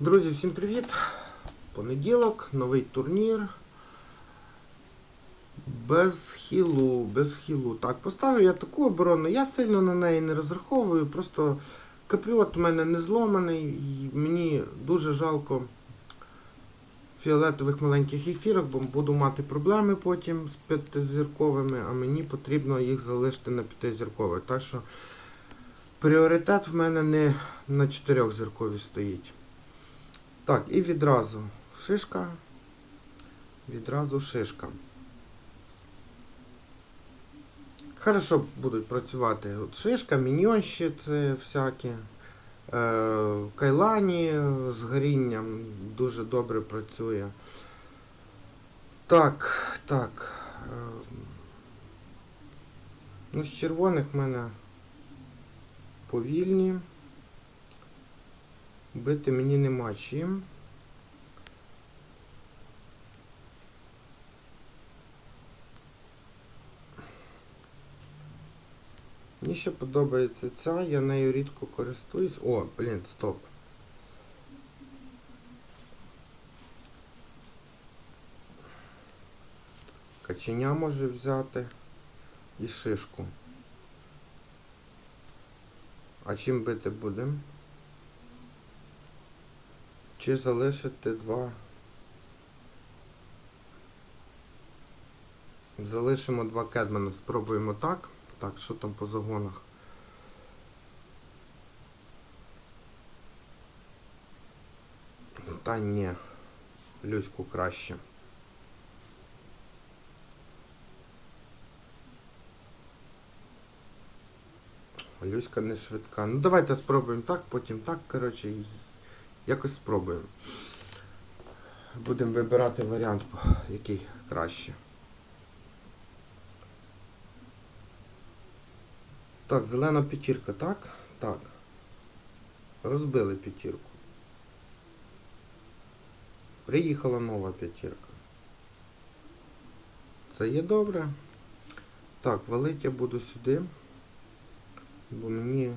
Друзі, всім привіт! Понеділок, новий турнір. Без хілу, без хілу. Так, поставив я таку оборону, я сильно на неї не розраховую, просто капліот у мене не зломаний, і мені дуже жалко фіолетових маленьких ефірок, бо буду мати проблеми потім з п'ятизірковими, а мені потрібно їх залишити на п'ятизіркових. Так що пріоритет в мене не на чотирьохзірковій стоїть. Так, і відразу шишка. Відразу шишка. Хорошо будуть працювати от шишка, міньонші це всякі. Е, кайлані з горінням дуже добре працює. Так, так. Е, ну, з червоних в мене повільні. Бити мені нема чим. Мені ще подобається ця, я нею рідко користуюсь. О, блін, стоп. Каченя може взяти і шишку. А чим бити будемо? Чи залишити два? Залишимо два кедмана, спробуємо так. Так, що там по загонах? Та ні. Люську краще. Люська не швидка. Ну давайте спробуємо так, потім так, коротше, якось спробуємо. Будемо вибирати варіант, який краще. Так, зелена п'ятірка, так? Так. Розбили п'ятірку. Приїхала нова п'ятірка. Це є добре. Так, валить я буду сюди, бо мені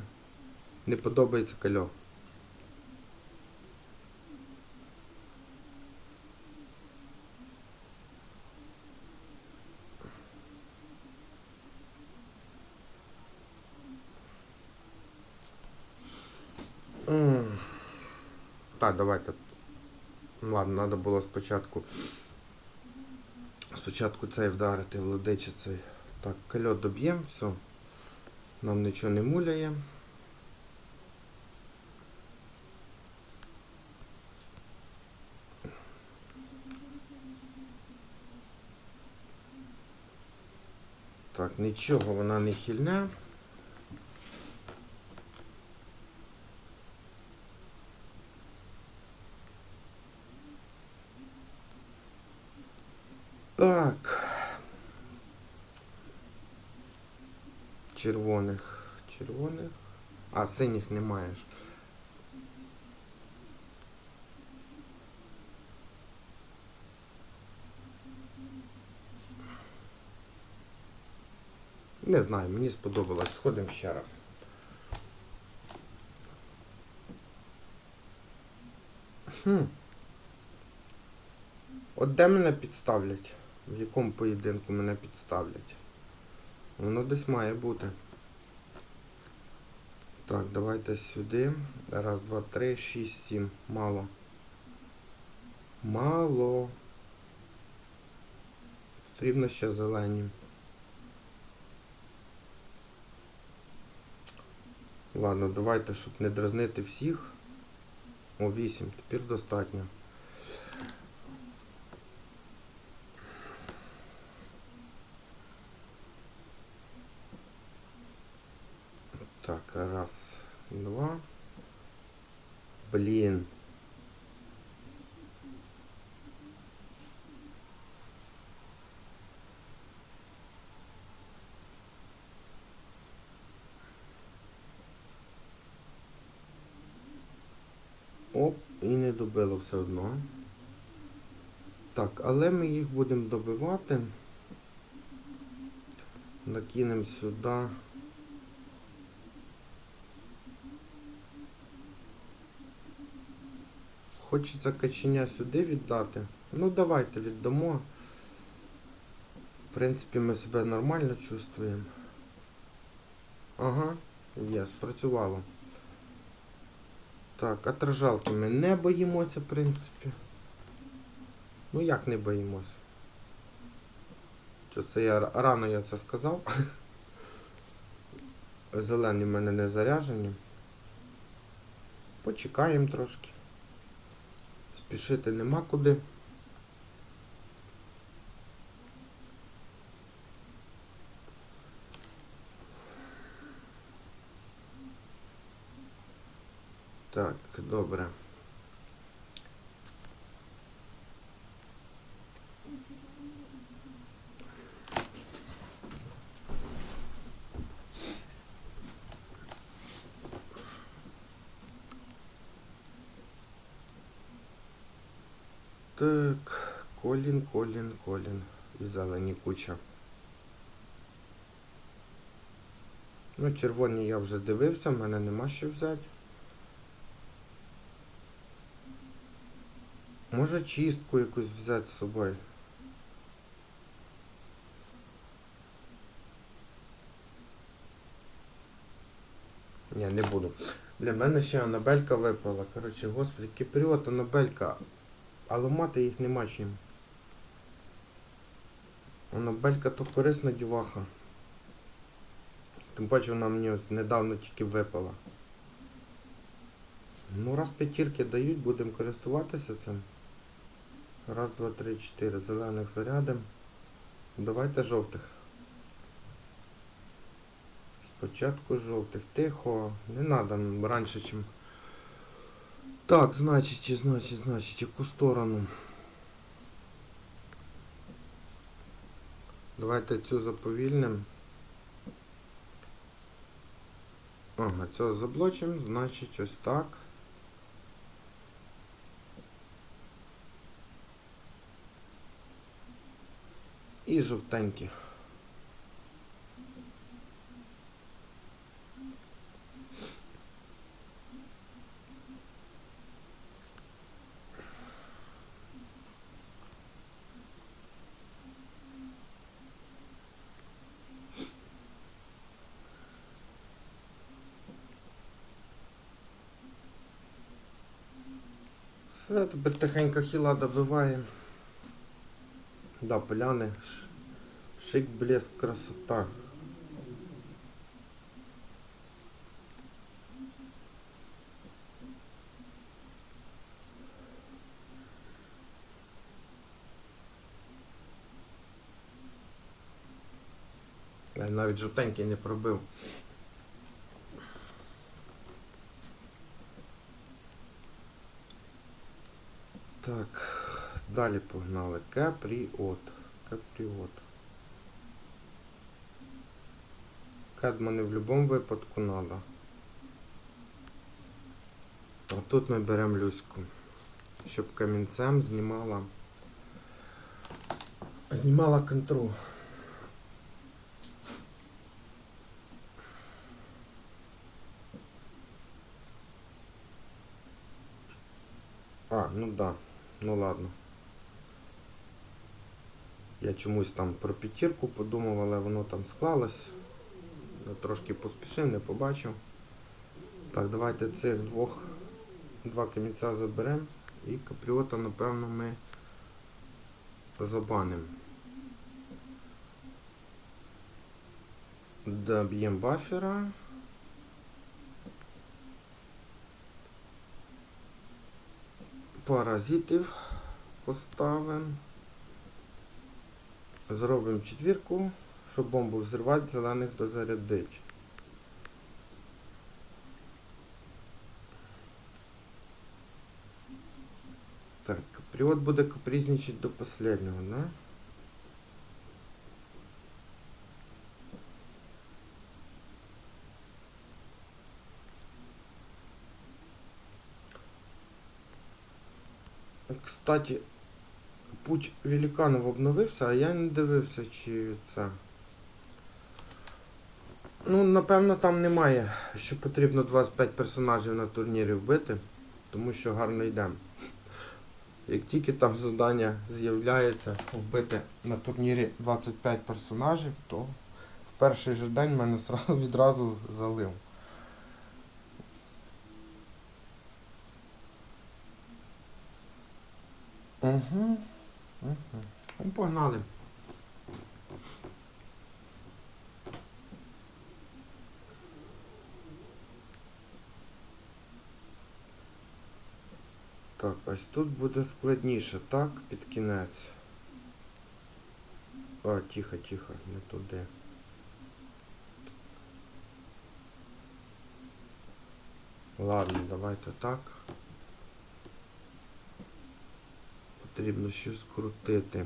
не подобається кальо. Так, давайте. Ладно, треба було спочатку. Спочатку цей вдарити, владичицей. Так, кальот доб'ємо, все. Нам нічого не муляє. Так, нічого вона не хильне. Так. Червоних. Червоних. А, синіх не маєш. Не знаю, мені сподобалось. Сходимо ще раз. Хм. От де мене підставлять? В якому поєдинку мене підставлять? Воно десь має бути. Так, давайте сюди. Раз, два, три, шість, сім. Мало. Мало. Потрібно ще зелені. Ладно, давайте, щоб не дразнити всіх. О, 8. Тепер достатньо. Так, раз, два. Блин. Оп, і не добило все одно. Так, але ми їх будемо добивати. Накинемо сюди. Хочеться каченя сюди віддати. Ну давайте віддамо. В принципі, ми себе нормально чувствуємо. Ага, є, спрацювало. Так, отражалки ми не боїмося, в принципі. Ну як не боїмося? Що це я рано я це сказав? Зелені в мене не заряжені. Почекаємо трошки. Спішити нема куди. Так, добре. Так, Колін, Колін, Колін. І зелені куча. Ну, червоні я вже дивився, в мене нема що взяти. Може чистку якусь взяти з собою. Ні, не буду. Для мене ще Анабелька випала. Коротше, господи, кіпріот, Анабелька. А ламати їх нема чим. Анабелька то корисна діваха. Тим паче вона мені ось недавно тільки випала. Ну, раз п'ятірки дають, будемо користуватися цим. Раз, два, три, чотири. Зелених зарядим. Давайте жовтих. Спочатку жовтих. Тихо. Не треба раніше, чим. Так, значить, значить, значить, яку сторону. Давайте цю заповільним. Ага, цього заблочимо, значить ось так. І жовтенькі. Все, тепер тихенько хіла добиваємо. Да, поляни. Шик, блеск, красота. Навіть жовтенький не пробив. Так, далі погнали. Капріот. Капріот. Кадмани в будь-якому випадку треба. А тут ми беремо люську, щоб камінцем знімала. Знімала контру. А, ну да. Ну ладно. Я чомусь там про п'ятірку подумав, але воно там склалось. Я трошки поспішив, не побачив. Так, давайте цих двох два камінця заберемо і капріота, напевно, ми забанимо. Доб'ємо бафера. Паразитів поставимо. Зробимо четвірку, щоб бомбу взривати, зелених дозарядить. Так, капріот буде капризничать до последнього, да? Кстати, путь великанов обновився, а я не дивився, чи це. Ну, напевно, там немає, що потрібно 25 персонажів на турнірі вбити, тому що гарно йдемо. Як тільки там завдання з'являється вбити на турнірі 25 персонажів, то в перший же день мене відразу залив. Угу. Угу. Ну, погнали. Так, ось тут буде складніше, так, під кінець. А, тихо, тихо, не туди. Ладно, давайте так. Потрібно щось крутити.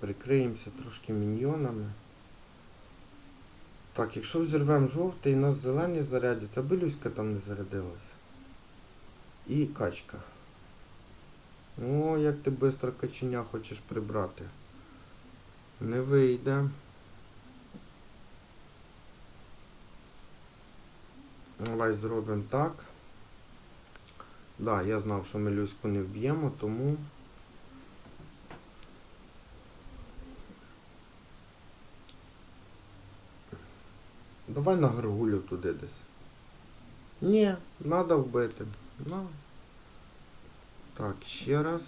Прикриємося трошки міньйонами. Так, якщо взірвемо жовтий, у нас зелені зарядяться, белюська там не зарядилась. І качка. О, як ти швидко каченя хочеш прибрати. Не вийде. Давай зробимо так. Да, я знав, що ми люську не вб'ємо, тому... Давай на горгулю туди десь. Ні, треба вбити. Ну. Так, ще раз.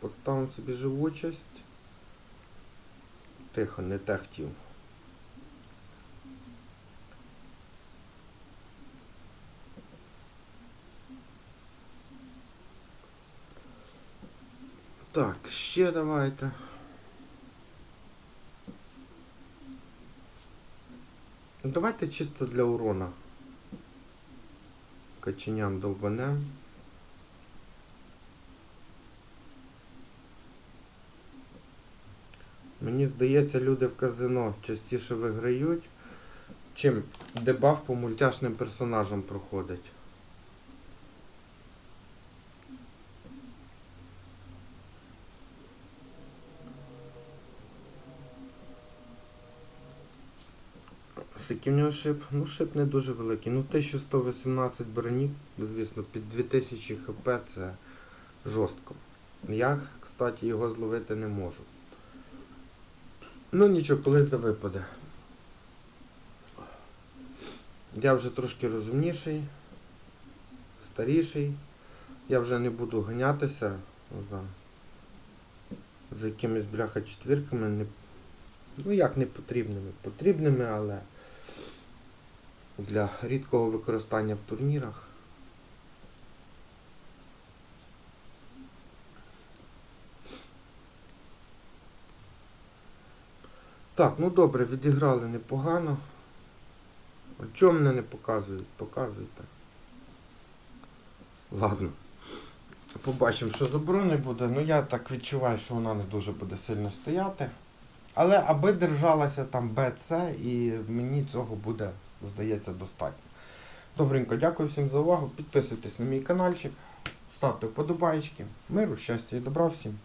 Поставимо собі живучість. Тихо, не те хотів. Так, ще давайте. Давайте чисто для урона. Каченям довбанем. Мені здається, люди в казино частіше виграють, чим дебаф по мультяшним персонажам проходить. Який в нього шип? Ну, шип не дуже великий. Ну, 1118 броні, звісно, під 2000 хп це жорстко. Я, кстати, його зловити не можу. Ну нічого, колись да випаде. Я вже трошки розумніший, старіший. Я вже не буду ганятися за, за якимись бляха четвірками. Не, ну як не потрібними? Потрібними, але для рідкого використання в турнірах. Так, ну добре, відіграли непогано. Чого мене не показують? Показуйте. Ладно. Побачимо, що з оборони буде. Ну я так відчуваю, що вона не дуже буде сильно стояти. Але аби держалася там БЦ і мені цього буде, здається, достатньо. Добренько, дякую всім за увагу. Підписуйтесь на мій каналчик, ставте вподобайки. Миру, щастя і добра всім.